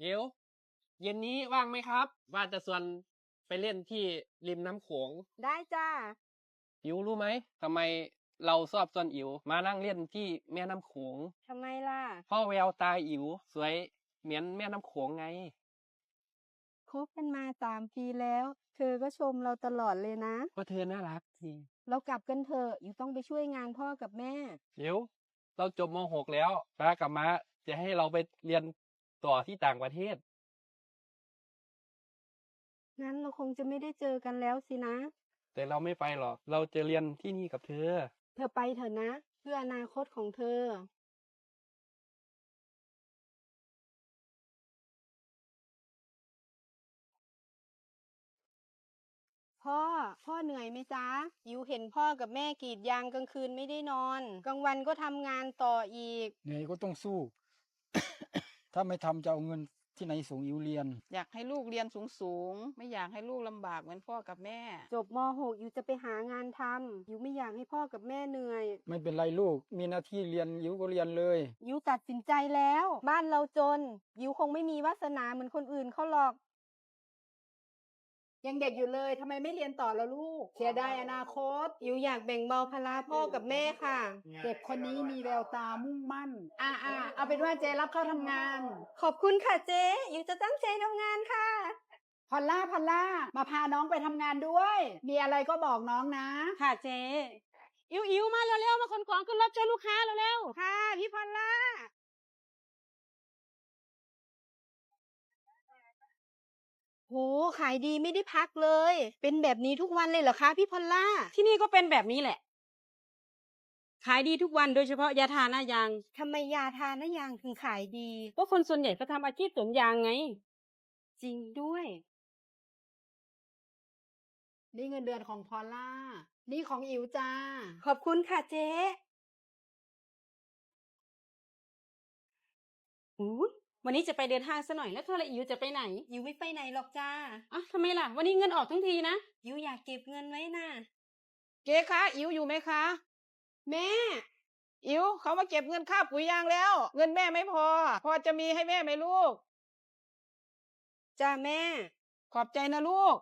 เดี๋ยว เย็นนี้ว่างไหมครับ ว่าจะชวนไปเล่นที่ริมน้ำโขงได้จ้าอิ๋วรู้ไหมทำไมเราชอบชวนอิ๋วมานั่งเล่นที่แม่น้ำโขงทำไมล่ะเพ่อแววตาอิ๋วสวยเหมือนแม่น้ำโขงไง คบกันมาสามปีแล้ว เธอก็ชมเราตลอดเลยนะ ก็เธอน่ารักทีเรากลับกันเถอะอยู่ต้องไปช่วยงานพ่อกับแม่ เดี๋ยว เราจบม .6 แล้วป้ากับม้าจะให้เราไปเรียน ต่อที่ต่างประเทศ งั้นเราคงจะไม่ได้เจอกันแล้วสินะ แต่เราไม่ไปหรอก เราจะเรียนที่นี่กับเธอ เธอไปเถอะนะ เพื่ออนาคตของเธอ พ่อ พ่อเหนื่อยไหมจ๊ะยิวเห็นพ่อกับแม่กรีดยางกลางคืนไม่ได้นอน กลางวันก็ทำงานต่ออีก เหนื่อยก็ต้องสู้ ถ้าไม่ทำจะเอาเงินที่ไหนส่งอิวเรียน อยากให้ลูกเรียนสูงๆไม่อยากให้ลูกลำบากเหมือนพ่อกับแม่ จบม .6 ยิวจะไปหางานทำยิวไม่อยากให้พ่อกับแม่เหนื่อย ไม่เป็นไรลูกมีหน้าที่เรียนอิวก็เรียนเลยยิวตัดสินใจแล้ว บ้านเราจนยิวคงไม่มีวาสนาเหมือนคนอื่นเขาหรอก ยังเด็กอยู่เลยทำไมไม่เรียนต่อแล้วลูก เสียดายอนาคตยิวอยากแบ่งเบาภาระพ่อกับแม่ค่ะ เด็กคนนี้มีแววตามุ่งมั่น อ่าอ่าเอาเป็นว่าเจรับเข้าทำงาน ขอบคุณค่ะเจ๊ยิวจะตั้งใจทำงานค่ะพอลล่าพอลล่ามาพาน้องไปทำงานด้วย มีอะไรก็บอกน้องนะ ค่ะเจ๊อิวอิวมาเร็วๆมาขนของขึ้นรถช่วยลูกค้าเร็วค่ะพี่พอลล่า ขายดีไม่ได้พักเลย เป็นแบบนี้ทุกวันเลยเหรอคะพี่พอลล่าๆที่นี่ก็เป็นแบบนี้แหละ ขายดีทุกวันโดยเฉพาะยาทาหน้ายาง ทำไมยาทานะยางถึงขายดี ก็คนส่วนใหญ่เขาทำอาชีพสวนยางไง จริงด้วย นี่เงินเดือนของพอลล่า นี่ของอิ๋วจ้า ขอบคุณค่ะเจ๊อู้ วันนี้จะไปเดินห้างซะหน่อยแล้วเธอละอิวจะไปไหนยิวไม่ไปไหนหรอกจ้าอะทำไมล่ะ วันนี้เงินออกทั้งทีนะยิวอยากเก็บเงินไว้น่ะเจ๊คะอิวอยู่ไหมคะ แม่ อิวเขามาเก็บเงินค่าปุ๋ยยางแล้ว เงินแม่ไม่พอ พอจะมีให้แม่ไหมลูกจ้าแม่ ขอบใจนะลูก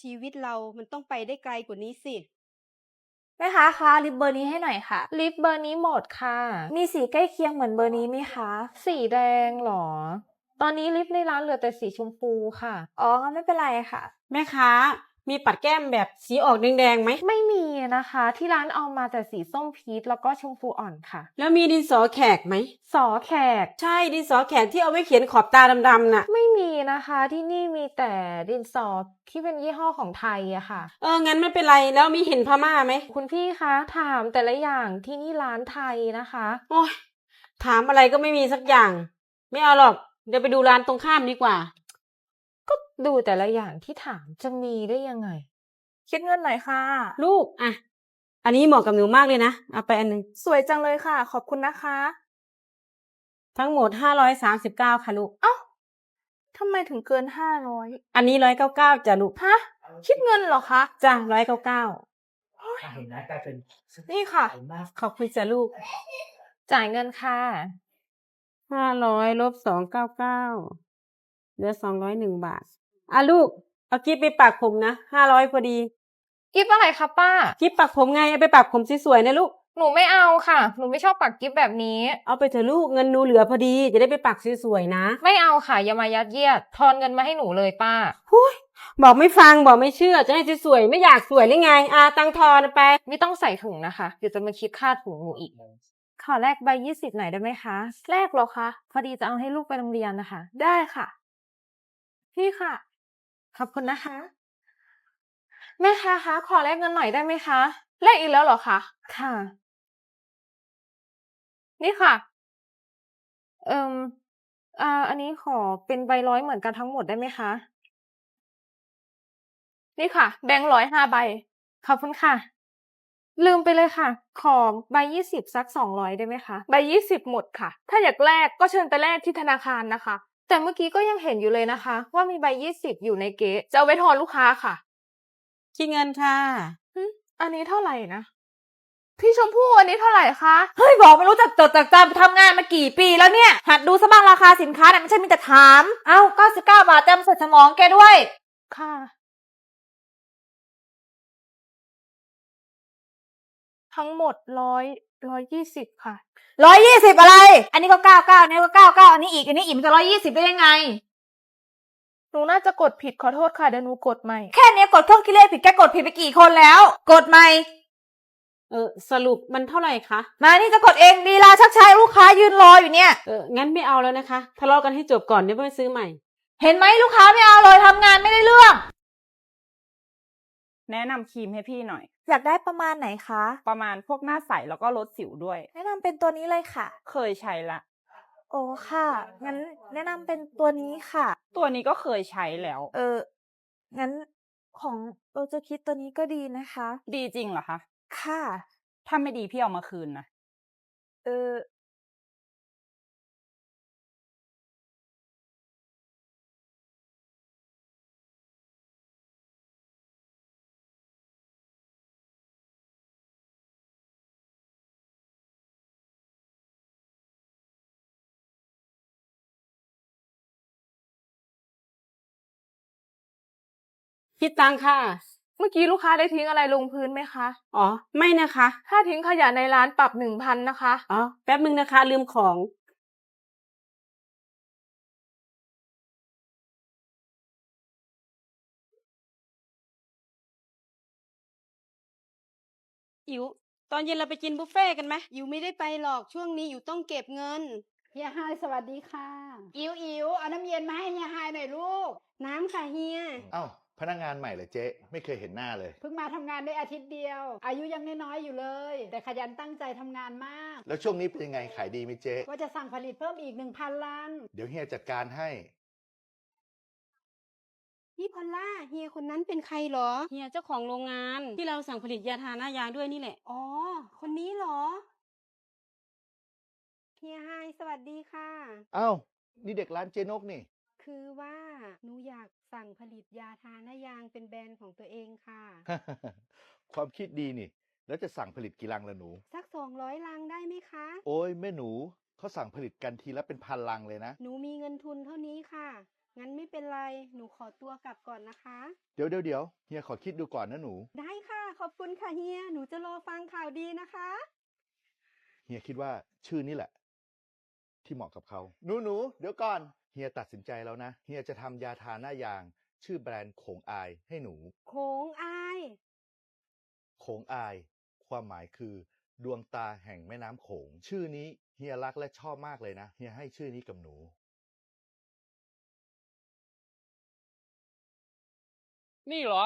ชีวิตเรามันต้องไปได้ไกลกว่านี้สิ แม่ค้าคะลิปเบอร์นี้ให้หน่อยค่ะ ลิปเบอร์นี้หมดค่ะ มีสีใกล้เคียงเหมือนเบอร์นี้ไหมคะ สีแดงเหรอ ตอนนี้ลิปในร้านเหลือแต่สีชมพูค่ะ อ๋องั้นไม่เป็นไรค่ะ แม่ค้า มีปัดแก้มแบบสีออกแดงๆไหม ไม่มีนะคะ ที่ร้านเอามาแต่สีส้มพีชแล้วก็ชมพูอ่อนค่ะ แล้วมีดินสอแขกไหม สอแขก ใช่ดินสอแขกที่เอาไว้เขียนขอบตาดำๆน่ะ ไม่มีนะคะที่นี่มีแต่ดินสอที่เป็นยี่ห้อของไทยอะค่ะ เอองั้นไม่เป็นไรแล้วมีเห็นพม่าไหม คุณพี่คะถามแต่ละอย่างที่นี่ร้านไทยนะคะ โอ้ยถามอะไรก็ไม่มีสักอย่าง ไม่เอาหรอกเดี๋ยวไปดูร้านตรงข้ามดีกว่าก็ ดูแต่ละอย่างที่ถามจะมีได้ยังไง คิดเงินหน่อยค่ะ ลูกอะอันนี้เหมาะกับหนูมากเลยนะเอาไปอันหนึงสวยจังเลยค่ะ ขอบคุณนะคะ ทั้งหมดห้าร้อยสามสิบเก้าค่ะลูก เอ้าทำไมถึงเกินห้าร้อยอันนี้ร้อยเก้าเก้าจ้ะลูกฮะคิดเงินเหรอคะจ้ะร้อยเก้าเก้านี่ค่ะ ขอบคุณจ้ะลูก จ่ายเงินค่ะห้าร้อยลบสองเก้าเก้าเหลือสองร้อยหนึ่งบาท อะลูก เอากิ๊บไปปักผมนะห้าร้อยพอดี กิฟอะไรคะป้า กิ๊บปักผมไง เอาไปปักผมสวยๆนะลูก หนูไม่เอาค่ะ หนูไม่ชอบปักกิฟแบบนี้ เอาไปเถอะลูกเงินหนูเหลือพอดี จะได้ไปปักสวยๆนะ ไม่เอาค่ะอย่ามายัดเยียด ทอนเงินมาให้หนูเลยป้า บอกไม่ฟังบอกไม่เชื่อ จะให้สวยๆไม่อยากสวยหรือไงอะตังทอนไป ไม่ต้องใส่ถุงนะคะเดี๋ยวจะมาคิดค่าถุงหนูอีก ขอแลกใบยี่สิบหน่อยได้ไหมคะ แลกหรอคะ พอดีจะเอาให้ลูกไปโรงเรียนนะคะ ได้ค่ะ พี่ค่ะ ขอบคุณนะคะ แม่ค้าคะขอแลกเงินหน่อยได้ไหมคะแลกอีกแล้วเหรอคะค่ะ นี่ค่ะ เอ่มอ่า อันนี้ขอเป็นใบร้อยเหมือนกันทั้งหมดได้ไหมคะ นี่ค่ะ แบงค์ร้อยห้าใบ ขอบคุณค่ะ ลืมไปเลยค่ะ ขอใบยี่สิบสักสองร้อยได้ไหมคะ ใบยี่สิบหมดค่ะ ถ้าอยากแลกก็เชิญไปแลกที่ธนาคารนะคะ แต่เมื่อกี้ก็ยังเห็นอยู่เลยนะคะ ว่ามีใบยี่สิบอยู่ในเก๊ะจะเอาไว้ทอนลูกค้าค่ะคิดเงินค่ะหึอันนี้เท่าไหร่นะ พี่ชมพู่วันนี้เท่าไหร่คะ เฮ้ยบอกไม่รู้จักจดจักจำทำงานมากี่ปีแล้วเนี่ย หัดดูซะบ้างราคาสินค้าเนี่ยไม่ใช่มีแต่ถาม เอ้า99บาทเต็มใส่สมองแกด้วย ค่ะ ทั้งหมดร้อยร้อยยี่สิบค่ะ ร้อยยี่สิบอะไร อันนี้ก็เก้าเก้าอันนี้ก็เก้าเก้าอันนี้อีก อันนี้อีกมันจะร้อยยี่สิบได้ยังไง หนูน่าจะกดผิดขอโทษค่ะเดี๋ยวหนูกดใหม่ แค่เนี้ยกดเครื่องคิดเลขผิดแกกดผิดไปกี่คนแล้ว กดใหม่ เออสรุปมันเท่าไหร่คะ มานี่จะกดเองลีลาชักช้าลูกค้ายืนรออยู่เนี่ย เอองั้นไม่เอาแล้วนะคะ ทะเลาะกันให้จบก่อนเดี๋ยวไปซื้อใหม่ เห็นไหมลูกค้าไม่เอาเลยทำงานไม่ได้เรื่อง แนะนำครีมให้พี่หน่อย อยากได้ประมาณไหนคะ ประมาณพวกหน้าใสแล้วก็ลดสิวด้วย แนะนำเป็นตัวนี้เลยค่ะ เคยใช้ละ โอ้ค่ะ งั้นแนะนำเป็นตัวนี้ค่ะ ตัวนี้ก็เคยใช้แล้ว เออ งั้นของโรจะคิดตัวนี้ก็ดีนะคะ ดีจริงเหรอคะ ค่ะ ถ้าไม่ดีพี่เอามาคืนนะ เออ คิดตังค่ะ เมื่อกี้ลูกค้าได้ทิ้งอะไรลงพื้นไหมคะ อ๋อ ไม่นะคะ ถ้าทิ้งขยะในร้านปรับหนึ่งพันนะคะ อ๋อ แป๊บนึงนะคะ ลืมของ อิ๋วตอนเย็นเราไปกินบุฟเฟ่ต์กันไหมอิวไม่ได้ไปหรอกช่วงนี้อิวต้องเก็บเงิน เฮียไฮายสวัสดีค่ะ อิวอิวเอาน้ำเย็นมาให้เฮียไฮายหน่อยลูก น้ำค่ะเฮีย เอ้า พนักงานใหม่เหรอเจ๊ไม่เคยเห็นหน้าเลย เพิ่งมาทำงานได้อาทิตย์เดียว อายุยังน้อยๆอยู่เลย แต่ขยันตั้งใจทำงานมาก แล้วช่วงนี้เป็นยังไงขายดีไหมเจ๊ว่าจะสั่งผลิตเพิ่มอีกหนึ่งพันลังเดี๋ยวเฮียจัดการให้พี่พอลล่าเฮียคนนั้นเป็นใครเหรอ เฮียเจ้าของโรงงานที่เราสั่งผลิตยาทาหน้ายางด้วยนี่แหละ อ๋อ คนนี้เหรอ เฮียไฮสวัสดีค่ะ เอ้า นี่เด็กร้านเจนกนี่ คือว่าหนูอยากสั่งผลิตยาทาหน้ายางเป็นแบรนด์ของตัวเองค่ะ ความคิดดีนี่ แล้วจะสั่งผลิตกี่ลังละหนู สักสองร้อยลังได้ไหมคะ โอ้ยแม่หนูเขาสั่งผลิตกันทีละเป็นพันลังเลยนะ หนูมีเงินทุนเท่านี้ค่ะ งั้นไม่เป็นไร หนูขอตัวกลับก่อนนะคะ เดี๋ยวเดี๋ยวเดี๋ยวเฮียขอคิดดูก่อนนะหนู ได้ค่ะ ขอบคุณค่ะเฮีย หนูจะรอฟังข่าวดีนะคะ เฮียคิดว่าชื่อนี้แหละ ที่เหมาะกับเขา หนูหนูเดี๋ยวก่อน เฮียตัดสินใจแล้วนะ เฮียจะทำยาทาหน้ายาง ชื่อแบรนด์โขงอายให้หนู โขงอาย โขงอาย ความหมายคือ ดวงตาแห่งแม่น้ำโขง ชื่อนี้เฮียรักและชอบมากเลยนะ เฮียให้ชื่อนี้กับหนู นี่เหรอ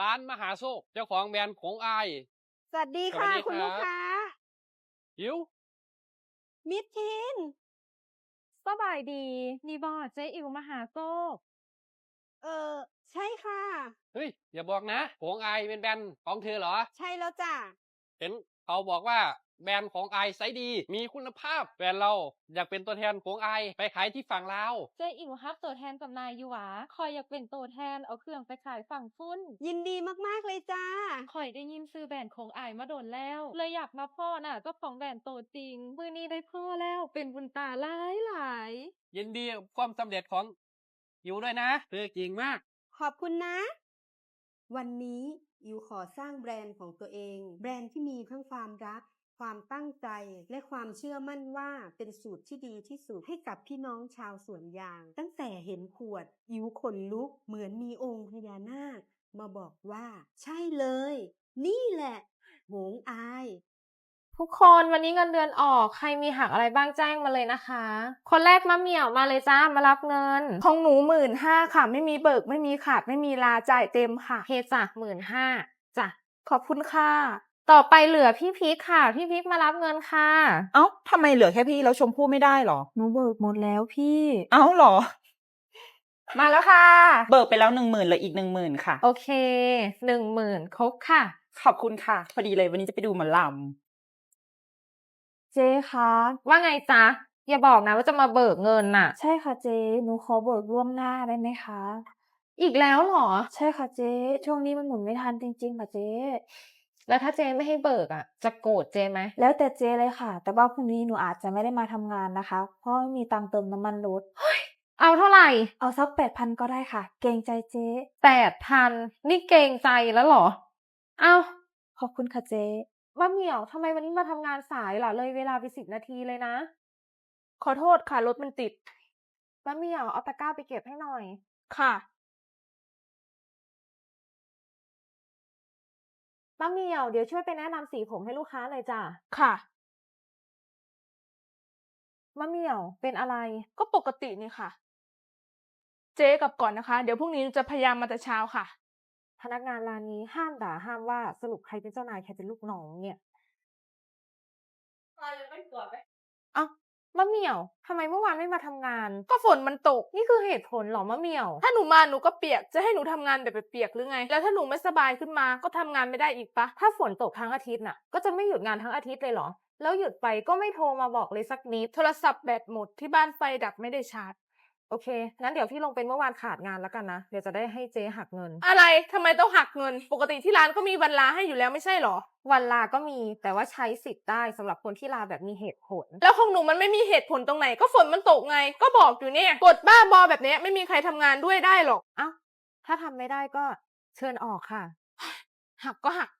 ร้านมหาโชคเจ้าของแบรนด์ของอาย สวัสดีค่ะสวัสดีคุณลูกครับค้า หิว มิดทิน สบายดี นี่บอเจ๊อิวมาหาโซกเออ ใช่ค่ะ เฮ้ย อย่าบอกนะของอายเป็นแบรนด์ของเธอเหรอ ใช่แล้วจ้ะ เห็นเขาบอกว่า แบรนด์ของไอไซส์ดี มีคุณภาพแบรนด์เราอยากเป็นตัวแทนของไอไปขายที่ฝั่งลาวเจ๊อิวฮับตัวแทนจำหนายอยู่หวาคอยอยากเป็นตัวแทนเอาเครื่องไปขายฝั่งฟุ้นยินดีมากๆเลยจ้าคอยได้ยินซื้อแบรนด์ของอายมาโดนแล้วเลยอยากมาพ่อน่ะเจ้าของแบรนด์ตัวจริงมือนี้ได้พ่อแล้วเป็นบุญตาหลายหลายยินดีกับความสำเร็จของอยู่ด้วยนะเธอเก่งมาก ขอบคุณนะ วันนี้อิวขอสร้างแบรนด์ของตัวเอง แบรนด์ที่มีทั้งความรัก ความตั้งใจและความเชื่อมั่นว่าเป็นสูตรที่ดีที่สุดให้กับพี่น้องชาวสวนยาง ตั้งแต่เห็นขวดอิวขนลุก เหมือนมีองค์พญานาค มาบอกว่า ใช่เลย นี่แหละโหงอาย ทุกคนวันนี้เงินเดือนออกใครมีหักอะไรบ้างแจ้งมาเลยนะคะ คนแรกมาเหมี่ยวมาเลยจ้ามารับเงิน ของหนูหมื่นห้าค่ะ ไม่มีเบิก ไม่มีขาดไม่มีลาจ่ายเต็มค่ะเฮจ้ะหมื่นห้าจ้ะขอบคุณค่ะ ต่อไปเหลือพี่พีคค่ะ พี่พีคมารับเงินค่ะ เอ้าทำไมเหลือแค่พี่แล้วชมพู่ไม่ได้เหรอ หนูเบิกหมดแล้วพี่ เอ้าเหรอ มาแล้วค่ะ เบิกไปแล้วหนึ่งหมื่นเหลืออีกหนึ่งหมื่นค่ะ โอเคหนึ่งหมื่นครบค่ะ ขอบคุณค่ะ พอดีเลยวันนี้จะไปดูหมอลเจ๊คะว่าไงจ๊ะ อย่าบอกนะว่าจะมาเบิกเงินน่ะ ใช่ค่ะเจ๊หนูขอเบิกล่วงหน้าได้ไหมคะ อีกแล้วเหรอ ใช่ค่ะเจ๊ช่วงนี้มันหมุนไม่ทันจริงๆค่ะเจ๊ แล้วถ้าเจไม่ให้เบิกอะ จะโกรธเจไหมแล้วแต่เจเลยค่ะ แต่ว่าพรุ่งนี้หนูอาจจะไม่ได้มาทำงานนะคะ เพราะไม่มีตังค์เติมน้ำมันรถเอาเท่าไหร่ เอาสักแปดพันก็ได้ค่ะ เกรงใจเจ๊แปดพันนี่เกรงใจแล้วเหรอ เอาขอบคุณค่ะเจ๊มะเหมี่ยวทำไมวันนี้มาทำงานสายล่ะเลยเวลาไปสิบนาทีเลยนะ ขอโทษค่ะรถมันติดมะเหมี่ยวเอาตะกร้าไปเก็บให้หน่อย ค่ะ มะเหมี่ยวเดี๋ยวช่วยไปแนะนำสีผมให้ลูกค้าหน่อยจ้ะค่ะ มะเหมี่ยวเป็นอะไร ก็ปกตินี่ค่ะ เจ๊กลับก่อนนะคะ เดี๋ยวพรุ่งนี้จะพยายามมาแต่เช้าค่ะ พนักงานร้านนี้ห้ามด่าห้ามว่าสรุปใครเป็นเจ้านายใครเป็นลูกน้องเนี่ยเอ้า มะเหมี่ยวทำไมเมื่อวานไม่มาทำงาน ก็ฝนมันตก นี่คือเหตุผลเหรอมะเหมี่ยว ถ้าหนูมาหนูก็เปียก จะให้หนูทำงานแบบเปียกหรือไง แล้วถ้าหนูไม่สบายขึ้นมา ก็ทำงานไม่ได้อีกปะ ถ้าฝนตกทั้งอาทิตย์น่ะ ก็จะไม่หยุดงานทั้งอาทิตย์เลยหรอ แล้วหยุดไปก็ไม่โทรมาบอกเลยสักนิด โทรศัพท์แบตหมดที่บ้านไฟดับไม่ได้ชาร์จ โอเค งั้นเดี๋ยวพี่ลงเป็นเมื่อวานขาดงานแล้วกันนะ เดี๋ยวจะได้ให้เจ๊หักเงิน อะไรทำไมต้องหักเงิน ปกติที่ร้านก็มีวันลาให้อยู่แล้วไม่ใช่เหรอ วันลาก็มี แต่ว่าใช้สิทธิ์ได้สำหรับคนที่ลาแบบมีเหตุผล แล้วของหนูมันไม่มีเหตุผลตรงไหน ก็ฝนมันตกไง ก็บอกอยู่เนี่ยกดบ้าบอแบบเนี้ยไม่มีใครทำงานด้วยได้หรอก เอ้า ถ้าทำไม่ได้ก็เชิญออกค่ะ หักก็หัก